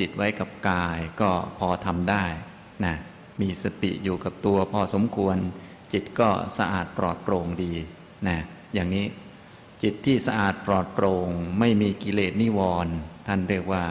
จิตไว้กับกายก็พอทำได้นะมีสติอยู่กับตัวพอสมควร จิตก็สะอาดปลอดโปร่งดีนะอย่างนี้จิตที่สะอาดปลอดโปร่งไม่มีกิเลสนิวรณ์ท่านเรียกว่า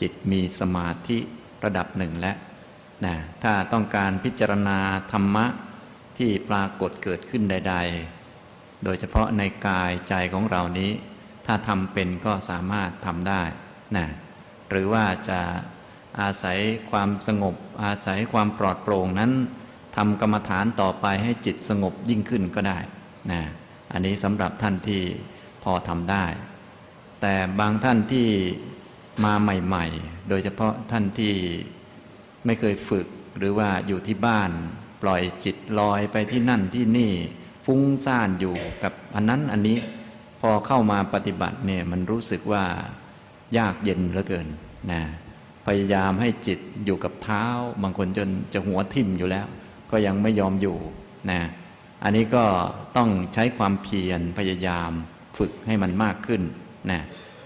จิตมีสมาธิระดับหนึ่งแล้วนะถ้าต้องการพิจารณาธรรมะที่ปรากฏเกิดขึ้นใด ๆ โดยเฉพาะในกายใจของเรานี้ ถ้าทำเป็นก็สามารถทำได้นะ หรือว่าจะอาศัยความสงบ อาศัยความปลอดโปร่งนั้นทำกรรมฐานต่อไปให้จิตสงบยิ่งขึ้นก็ได้นะอันนี้สำหรับท่านที่พอทำได้ แต่บางท่านที่มาใหม่ ๆ โดยเฉพาะท่านที่ไม่เคยฝึกหรือว่าอยู่ที่บ้าน ปล่อยจิตลอยไปที่นั่นที่นี่ ฟุ้งซ่านอยู่กับอันนั้นอันนี้พอเข้ามาปฏิบัติเนี่ยมันรู้สึกว่ายากเย็นเหลือเกิน นะพยายามให้จิตอยู่กับเท้า บางคนจนจะหัวทิ่มอยู่แล้ว ก็ยังไม่ยอมอยู่นะอันนี้ก็ต้องใช้ความเพียรพยายามฝึกให้มันมากขึ้นนะ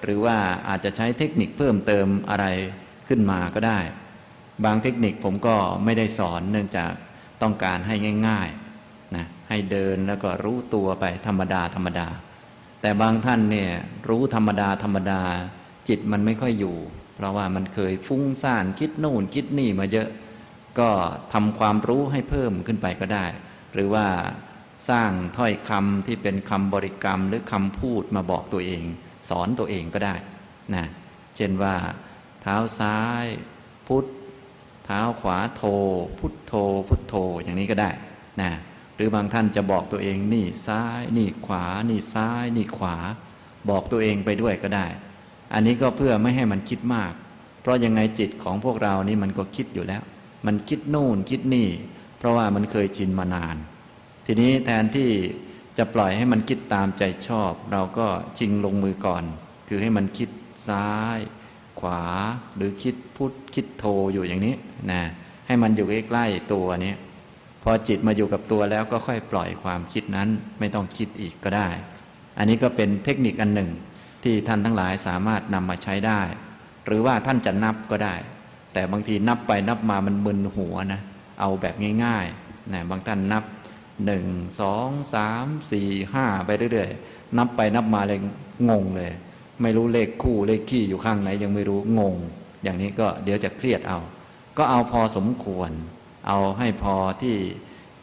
หรือว่าอาจจะใช้เทคนิคเพิ่มเติมอะไรขึ้นมาก็ได้ บางเทคนิคผมก็ไม่ได้สอนเนื่องจากต้องการให้ง่ายๆนะให้เดินแล้วก็รู้ตัวไปธรรมดาธรรมดา แต่บางท่านเนี่ยรู้ธรรมดาธรรมดา จิตมันไม่ค่อยอยู่ เพราะว่ามันเคยฟุ้งซ่านคิดโน่นคิดนี่มาเยอะ ก็ทำความรู้ให้เพิ่มขึ้นไปก็ได้ หรือว่าสร้างถ้อยคำที่เป็นคำบริกรรมหรือคำพูดมาบอกตัวเอง สอนตัวเองก็ได้นะเช่นว่า เท้าซ้าย พุทธเท้าขวาโท พุทโธพุทโธอย่างนี้ก็ได้นะหรือบางท่านจะบอกตัวเองนี่ซ้าย นี่ขวา นี่ซ้าย นี่ขวา บอกตัวเองไปด้วยก็ได้ อันนี้ก็เพื่อไม่ให้มันคิดมาก เพราะยังไงจิตของพวกเรานี่มันก็คิดอยู่แล้ว มันคิดนู่นคิดนี่ เพราะว่ามันเคยชินมานาน ทีนี้แทนที่จะปล่อยให้มันคิดตามใจชอบ เราก็ชิงลงมือก่อน คือให้มันคิดซ้าย ขวาหรือคิดพุทธคิดโทอยู่อย่างนี้นะให้มันอยู่ใกล้ๆตัวนี้พอจิตมาอยู่กับตัวแล้วก็ค่อยปล่อยความคิดนั้นไม่ต้องคิดอีกก็ได้ อันนี้ก็เป็นเทคนิคอันหนึ่ง ที่ท่านทั้งหลายสามารถนำมาใช้ได้ หรือว่าท่านจะนับก็ได้ แต่บางทีนับไปนับมามันมึนหัวนะเอาแบบง่ายๆนะบางท่านนับหนึ่งสองสามสี่ห้าไปเรื่อยๆ นับไปนับมาเลยงงเลย ไม่รู้เลขคู่เลขขี้อยู่ข้างไหนยังไม่รู้งง อย่างนี้ก็เดี๋ยวจะเครียดเอา ก็เอาพอสมควร เอาให้พอที่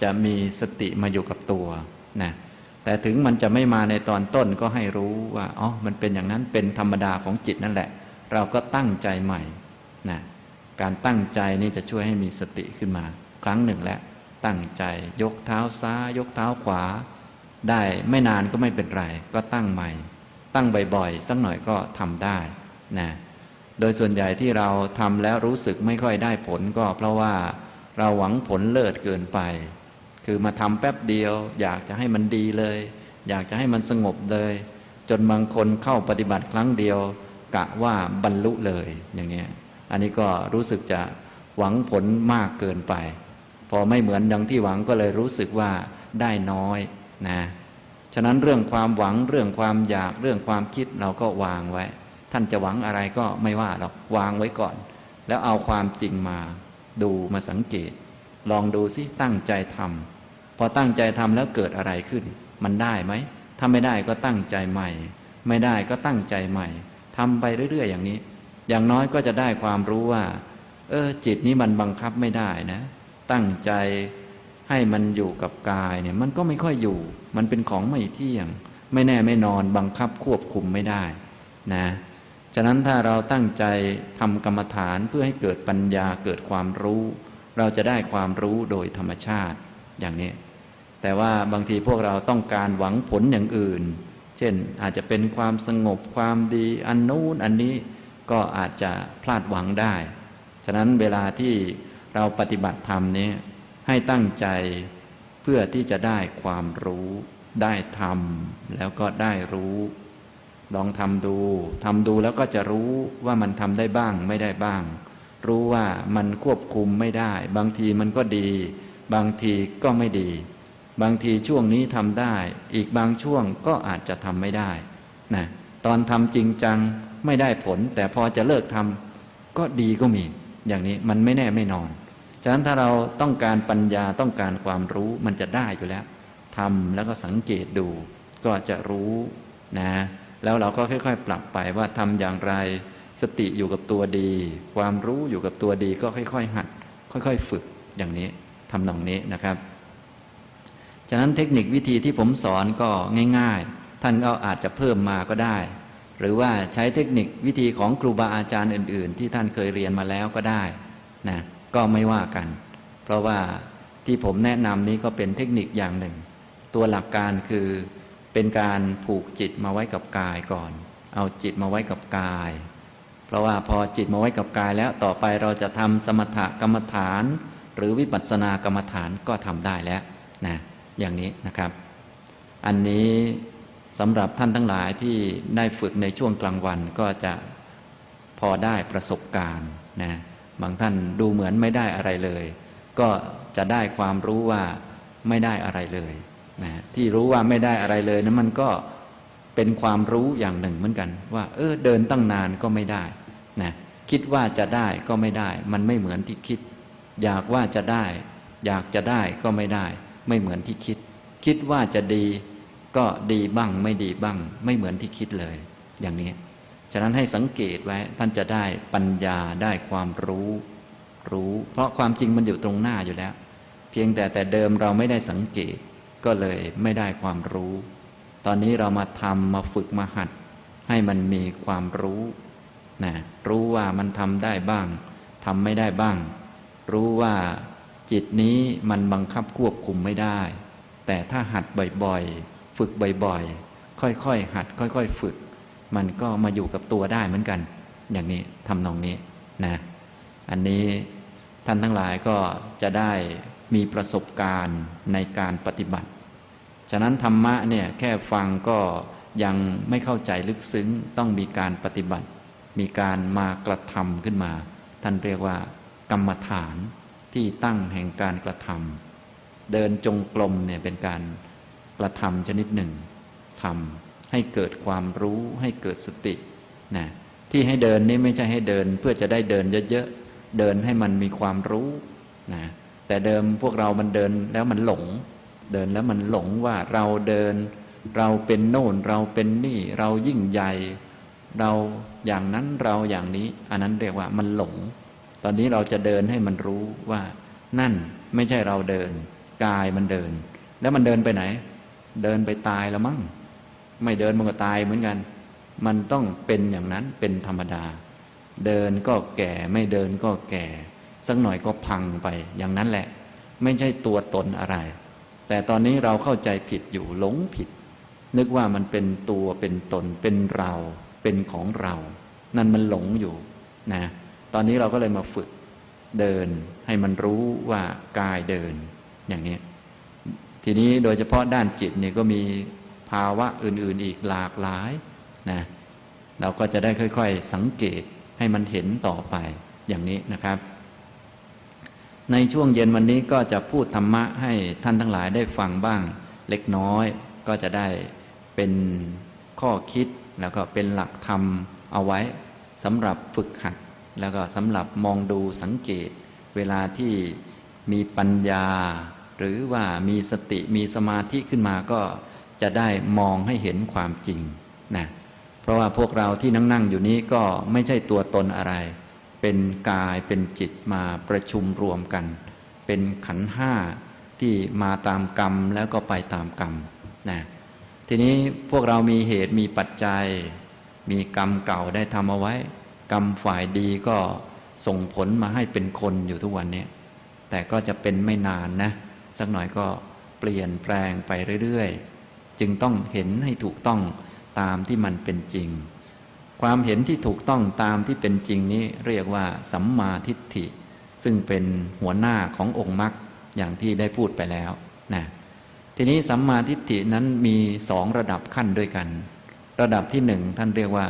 จะมีสติมาอยู่กับตัวนะ แต่ถึงมันจะไม่มาในตอนต้นก็ให้รู้ว่าอ๋อมันเป็นอย่างนั้นเป็นธรรมดาของจิตนั่นแหละ เราก็ตั้งใจใหม่นะการตั้งใจนี่จะช่วยให้มีสติขึ้นมา ครั้งหนึ่งแล้วตั้งใจยกเท้าซ้าย ยกเท้าขวา ได้ไม่นานก็ไม่เป็นไร ก็ตั้งใหม่ ตั้งบ่อยๆ สักหน่อยก็ทำได้นะโดยส่วนใหญ่ที่เราทำแล้วรู้สึกไม่ค่อยได้ผลก็เพราะว่าเราหวังผลเลิศเกินไป คือมาทำแป๊บเดียว อยากจะให้มันดีเลย อยากจะให้มันสงบเลย จนบางคนเข้าปฏิบัติครั้งเดียว กะว่าบรรลุเลยอย่างเงี้ยอันนี้ก็รู้สึกจะหวังผลมากเกินไป พอไม่เหมือนดังที่หวังก็เลยรู้สึกว่าได้น้อยนะฉะนั้นเรื่องความหวังเรื่องความอยากเรื่องความคิดเราก็วางไว้ ท่านจะหวังอะไรก็ไม่ว่าหรอกวางไว้ก่อน แล้วเอาความจริงมา ดูมาสังเกต ลองดูสิตั้งใจทำ อตั้งใจทำแล้วเกิดอะไรขึ้น มันได้ไหมถ้าไม่ได้ก็ตั้งใจใหม่ ไม่ได้ก็ตั้งใจใหม่ทำไปเรื่อย ๆ อย่างนี้ อย่างน้อยก็จะได้ความรู้ว่า เออจิตนี้มันบังคับไม่ได้นะ ตั้งใจให้มันอยู่กับกายเนี่ยมันก็ไม่ค่อยอยู่ มันเป็นของไม่เที่ยง ไม่แน่ไม่นอนบังคับควบคุมไม่ได้นะฉะนั้นถ้าเราตั้งใจทำกรรมฐานเพื่อให้เกิดปัญญาเกิดความรู้ เราจะได้ความรู้โดยธรรมชาติอย่างนี้ แต่ว่าบางทีพวกเราต้องการหวังผลอย่างอื่น เช่นอาจจะเป็นความสงบความดีอันนู้นอันนี้ก็อาจจะพลาดหวังได้ ฉะนั้นเวลาที่เราปฏิบัติธรรมนี้ให้ตั้งใจเพื่อที่จะได้ความรู้ ได้ทำแล้วก็ได้รู้ ลองทำดูทำดูแล้วก็จะรู้ว่ามันทำได้บ้างไม่ได้บ้าง รู้ว่ามันควบคุมไม่ได้ บางทีมันก็ดี บางทีก็ไม่ดี บางทีช่วงนี้ทำได้ อีกบางช่วงก็อาจจะทำไม่ได้นะตอนทำจริงจังไม่ได้ผล แต่พอจะเลิกทำก็ดีก็มี อย่างนี้มันไม่แน่ไม่นอน ฉะนั้นถ้าเราต้องการปัญญาต้องการความรู้มันจะได้อยู่แล้วทำแล้วก็สังเกตดู ก็จะรู้นะแล้วเราก็ค่อย ๆ ปรับไปว่าทำอย่างไร สติอยู่กับตัวดี ความรู้อยู่กับตัวดีก็ค่อย ๆ หัด ค่อย ๆ ฝึกอย่างนี้ทำนองนี้นะครับ ฉะนั้นเทคนิควิธีที่ผมสอนก็ง่าย ๆ ท่านก็อาจจะเพิ่มมาก็ได้ หรือว่าใช้เทคนิควิธีของครูบาอาจารย์อื่น ๆ ที่ท่านเคยเรียนมาแล้วก็ได้นะก็ไม่ว่ากัน เพราะว่าที่ผมแนะนำนี้ก็เป็นเทคนิคอย่างหนึ่ง ตัวหลักการคือเป็นการผูกจิตมาไว้กับกายก่อน เอาจิตมาไว้กับกาย เพราะว่าพอจิตมาไว้กับกายแล้วต่อไปเราจะทำสมถกรรมฐาน หรือวิปัสสนากรรมฐานก็ทำได้แล้วนะ อย่างนี้นะครับ อันนี้สำหรับท่านทั้งหลายที่ได้ฝึกในช่วงกลางวันก็จะพอได้ประสบการณ์นะบางท่านดูเหมือนไม่ได้อะไรเลย ก็จะได้ความรู้ว่าไม่ได้อะไรเลยนะที่รู้ว่าไม่ได้อะไรเลยนะั้นมันก็เป็นความรู้อย่างหนึ่งเหมือนกัน ว่าเออเดินตั้งนานก็ไม่ได้นะคิดว่าจะได้ก็ไม่ได้ มันไม่เหมือนที่คิด อยากว่าจะได้ อยากจะได้ก็ไม่ได้ ไม่เหมือนที่คิด คิดว่าจะดีก็ดีบ้างไม่ดีบ้าง ไม่เหมือนที่คิดเลย อย่างนี้ ฉะนั้นให้สังเกตไว้ท่านจะได้ปัญญาได้ความรู้ รู้ เพราะความจริงมันอยู่ตรงหน้าอยู่แล้ว เพียงแต่แต่เดิมเราไม่ได้สังเกตก็เลยไม่ได้ความรู้ ตอนนี้เรามาทำมาฝึกมาหัด ให้มันมีความรู้นะรู้ว่ามันทำได้บ้างทำไม่ได้บ้าง รู้ว่า จิตนี้มันบังคับควบคุมไม่ได้ แต่ถ้าหัดบ่อยๆ ฝึกบ่อยๆ ค่อยๆ หัด ค่อย ๆ ฝึก มันก็มาอยู่กับตัวได้เหมือนกัน อย่างนี้ทำนองนี้นะอันนี้ท่านทั้งหลายก็จะได้มีประสบการณ์ในการปฏิบัติ ฉะนั้นธรรมะเนี่ยแค่ฟังก็ยังไม่เข้าใจลึกซึ้งต้องมีการปฏิบัติ มีการมากระทำขึ้นมา ท่านเรียกว่ากรรมฐาน ที่ตั้งแห่งการกระทำเดินจงกรมเนี่ยเป็นการกระทำชนิดหนึ่งทำให้เกิดความรู้ให้เกิดสตินะที่ให้เดินนี่ไม่ใช่ให้เดิน เพื่อจะได้เดินเยอะๆเดินให้มันมีความรู้นะแต่เดิมพวกเรามันเดินแล้วมันหลง เดินแล้วมันหลงว่าเราเดิน เราเป็นโน่นเราเป็นนี่ เรายิ่งใหญ่ เราอย่างนั้นเราอย่างนี้ อันนั้นเรียกว่ามันหลง ตอนนี้เราจะเดินให้มันรู้ว่านั่นไม่ใช่เราเดิน กายมันเดิน แล้วมันเดินไปไหน เดินไปตายแล้วมั้งไม่เดินมันก็ตายเหมือนกัน มันต้องเป็นอย่างนั้นเป็นธรรมดา เดินก็แก่ไม่เดินก็แก่ สักหน่อยก็พังไปอย่างนั้นแหละ ไม่ใช่ตัวตนอะไร แต่ตอนนี้เราเข้าใจผิดอยู่หลงผิด นึกว่ามันเป็นตัวเป็นตนเป็นเรา เป็นของเรา นั่นมันหลงอยู่นะ ตอนนี้เราก็เลยมาฝึกเดินให้มันรู้ว่ากายเดินอย่างนี้ ทีนี้โดยเฉพาะด้านจิตเนี่ยก็มีภาวะอื่นๆอีกหลากหลายนะเราก็จะได้ค่อย ๆ สังเกตให้มันเห็นต่อไปอย่างนี้นะครับ ในช่วงเย็นวันนี้ก็จะพูดธรรมะให้ท่านทั้งหลายได้ฟังบ้างเล็กน้อย ก็จะได้เป็นข้อคิดแล้วก็เป็นหลักธรรมเอาไว้สำหรับฝึกหัด แล้วก็สำหรับมองดูสังเกต เวลาที่มีปัญญา หรือว่ามีสติมีสมาธิขึ้นมาก็จะได้มองให้เห็นความจริงนะเพราะว่าพวกเราที่นั่งนั่งอยู่นี้ก็ไม่ใช่ตัวตนอะไร เป็นกายเป็นจิตมาประชุมรวมกัน เป็นขันห้าที่มาตามกรรมแล้วก็ไปตามกรรมนะทีนี้พวกเรามีเหตุมีปัจจัย มีกรรมเก่าได้ทำเอาไว้ กรรมฝ่ายดีก็ส่งผลมาให้เป็นคนอยู่ทุกวันนี้แต่ก็จะเป็นไม่นานนะ สักหน่อยก็เปลี่ยนแปลงไปเรื่อยๆ จึงต้องเห็นให้ถูกต้องตามที่มันเป็นจริง ความเห็นที่ถูกต้องตามที่เป็นจริงนี้เรียกว่า สัมมาทิฏฐิ ซึ่งเป็นหัวหน้าขององค์มรรคอย่างที่ได้พูดไปแล้วนะทีนี้สัมมาทิฏฐินั้นมีสองระดับขั้นด้วยกัน ระดับที่หนึ่งท่านเรียกว่า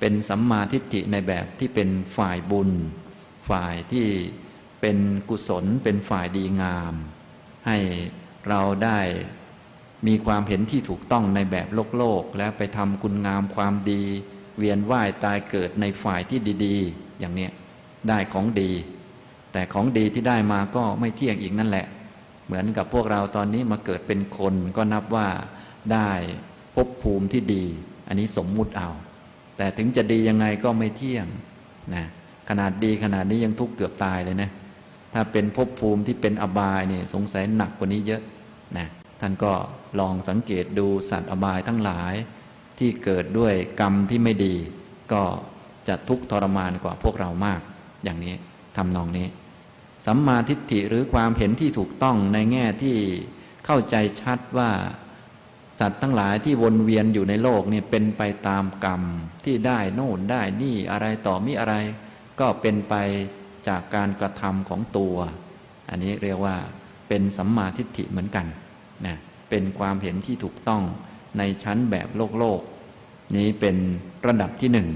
เป็นสัมมาทิฏฐิในแบบที่เป็นฝ่ายบุญ ฝ่ายที่เป็นกุศลเป็นฝ่ายดีงาม ให้เราได้มีความเห็นที่ถูกต้องในแบบโลกโลก และไปทำคุณงามความดี เวียนว่ายตายเกิดในฝ่ายที่ดีๆ อย่างเนี้ยได้ของดี แต่ของดีที่ได้มาก็ไม่เที่ยงอีกนั่นแหละ เหมือนกับพวกเราตอนนี้มาเกิดเป็นคนก็นับว่าได้ภพภูมิที่ดี อันนี้สมมุติเอา แต่ถึงจะดียังไงก็ไม่เที่ยงนะขนาดดีขนาดนี้ยังทุกข์เกือบตายเลยนะ ถ้าเป็นภพภูมิที่เป็นอบายเนี่ยสงสัยหนักกว่านี้เยอะนะท่านก็ลองสังเกตดูสัตว์อบายทั้งหลาย ที่เกิดด้วยกรรมที่ไม่ดี ก็จะทุกข์ทรมานกว่าพวกเรามาก อย่างนี้ทำนองนี้สัมมาทิฏฐิหรือความเห็นที่ถูกต้องในแง่ที่เข้าใจชัดว่า สัตว์ทั้งหลายที่วนเวียนอยู่ในโลกนี่เป็นไปตามกรรมที่ได้โน่นได้นี่อะไรต่อมีอะไร ก็เป็นไปจากการกระทำของตัว อันนี้เรียกว่าเป็นสัมมาทิฏฐิเหมือนกันนะเป็นความเห็นที่ถูกต้องในชั้นแบบโลกโลก นี้เป็นระดับที่หนึ่ง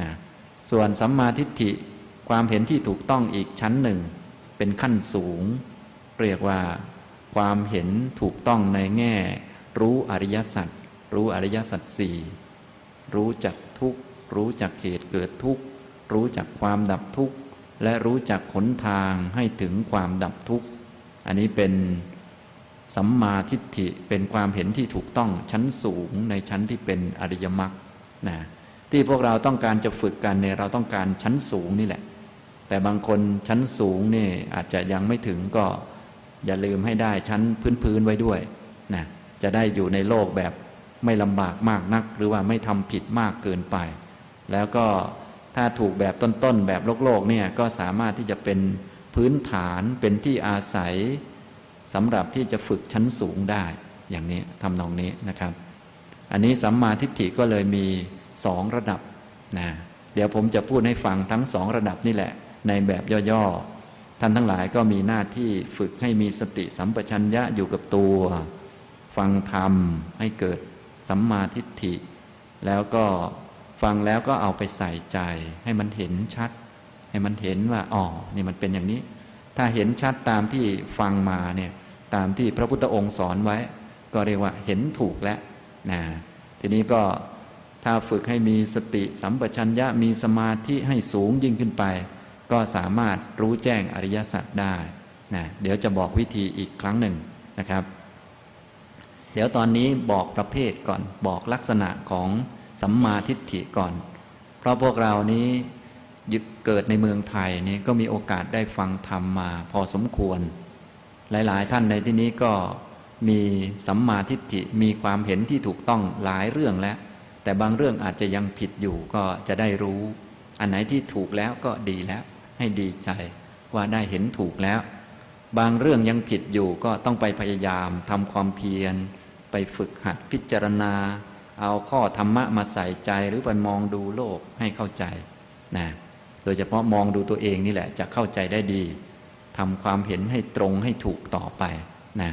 นะส่วนสัมมาทิฏฐิความเห็นที่ถูกต้องอีกชั้นหนึ่ง เป็นขั้นสูง เรียกว่าความเห็นถูกต้องในแง่ รู้อริยสัจรู้อริยสัจสี่รู้จักทุกรู้จักเหตุเกิดทุกรู้จักความดับทุกข์ และรู้จักหนทางให้ถึงความดับทุกข์ อันนี้เป็นสัมมาทิฏฐิเป็นความเห็นที่ถูกต้องชั้นสูงในชั้นที่เป็นอริยมรรคนะที่พวกเราต้องการจะฝึกกันเนี่ยเราต้องการชั้นสูงนี่แหละ แต่บางคนชั้นสูงนี่อาจจะยังไม่ถึงก็อย่าลืมให้ได้ชั้นพื้นๆไว้ด้วยนะ จะได้อยู่ในโลกแบบไม่ลำบากมากนัก หรือว่าไม่ทำผิดมากเกินไป แล้วก็ถ้าถูกแบบต้นๆ แบบโลกโลกๆเนี่ยก็สามารถที่จะเป็นพื้นฐานเป็นที่อาศัยสำหรับที่จะฝึกชั้นสูงได้อย่างนี้ทำนองนี้นะครับ อันนี้สัมมาทิฏฐิก็เลยมีสองระดับนะเดี๋ยวผมจะพูดให้ฟังทั้งสองระดับนี่แหละ ในแบบย่อๆท่านทั้งหลายก็มีหน้าที่ฝึกให้มีสติสัมปชัญญะอยู่กับตัว ฟังธรรมให้เกิดสัมมาทิฏฐิ แล้วก็ฟังแล้วก็เอาไปใส่ใจ ให้มันเห็นชัด ให้มันเห็นว่าอ๋อนี่มันเป็นอย่างนี้ ถ้าเห็นชัดตามที่ฟังมาเนี่ยตามที่พระพุทธองค์สอนไว้ ก็เรียกว่าเห็นถูกแล้วนะทีนี้ก็ถ้าฝึกให้มีสติสัมปชัญญะมีสมาธิให้สูงยิ่งขึ้นไป ก็สามารถรู้แจ้งอริยสัจได้นะเดี๋ยวจะบอกวิธีอีกครั้งหนึ่งนะครับ เดี๋ยวตอนนี้บอกประเภทก่อน บอกลักษณะของสัมมาทิฏฐิก่อน เพราะพวกเรานี้เกิดในเมืองไทยนี่ก็มีโอกาสได้ฟังธรรมมาพอสมควร หลาย ๆ ท่านในที่นี้ก็มีสัมมาทิฏฐิมีความเห็นที่ถูกต้องหลายเรื่องแล้ว แต่บางเรื่องอาจจะยังผิดอยู่ก็จะได้รู้ อันไหนที่ถูกแล้วก็ดีแล้ว ให้ดีใจว่าได้เห็นถูกแล้ว บางเรื่องยังผิดอยู่ก็ต้องไปพยายามทำความเพียร ไปฝึกหัดพิจารณา เอาข้อธรรมะมาใส่ใจหรือไปมองดูโลกให้เข้าใจนะโดยเฉพาะมองดูตัวเองนี่แหละจะเข้าใจได้ดีทำความเห็นให้ตรงให้ถูกต่อไปนะ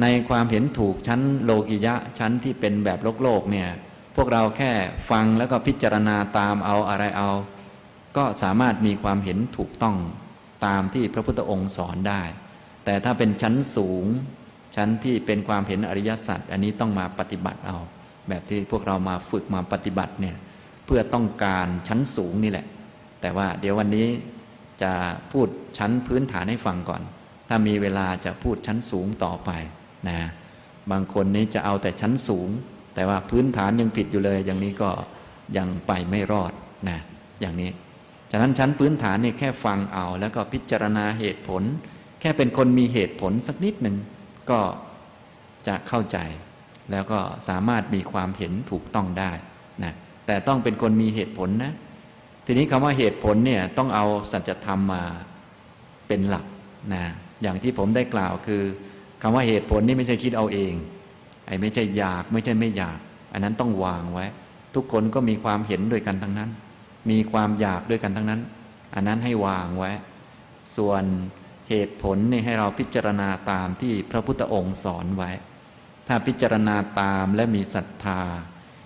ในความเห็นถูกชั้นโลกิยะชั้นที่เป็นแบบโลกโลกเนี่ยพวกเราแค่ฟังแล้วก็พิจารณาตามเอาอะไรเอา ก็สามารถมีความเห็นถูกต้องตามที่พระพุทธองค์สอนได้ แต่ถ้าเป็นชั้นสูง ชั้นที่เป็นความเห็นอริยสัจอันนี้ต้องมาปฏิบัติเอา แบบที่พวกเรามาฝึกมาปฏิบัติเนี่ยเพื่อต้องการชั้นสูงนี่แหละ แต่ว่าเดี๋ยววันนี้จะพูดชั้นพื้นฐานให้ฟังก่อน ถ้ามีเวลาจะพูดชั้นสูงต่อไปนะบางคนนี้จะเอาแต่ชั้นสูง แต่ว่าพื้นฐานยังผิดอยู่เลย อย่างนี้ก็ยังไปไม่รอดนะอย่างนี้ฉะนั้นชั้นพื้นฐานนี่แค่ฟังเอา แล้วก็พิจารณาเหตุผล แค่เป็นคนมีเหตุผลสักนิดหนึ่ง ก็จะเข้าใจ แล้วก็สามารถมีความเห็นถูกต้องได้นะแต่ต้องเป็นคนมีเหตุผลนะ ทีนี้คำว่าเหตุผลเนี่ยต้องเอาสัจธรรมมาเป็นหลักนะอย่างที่ผมได้กล่าวคือคำว่าเหตุผลนี่ไม่ใช่คิดเอาเอง ไอ้ไม่ใช่อยากไม่ใช่ไม่อยาก อันนั้นต้องวางไว้ ทุกคนก็มีความเห็นด้วยกันทั้งนั้น มีความอยากด้วยกันทั้งนั้น อันนั้นให้วางไว้ ส่วน เหตุผลนี่ให้เราพิจารณาตามที่พระพุทธองค์สอนไว้ ถ้าพิจารณาตามและมีศรัทธา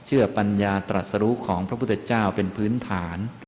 เชื่อปัญญาตรัสรู้ของพระพุทธเจ้าเป็นพื้นฐาน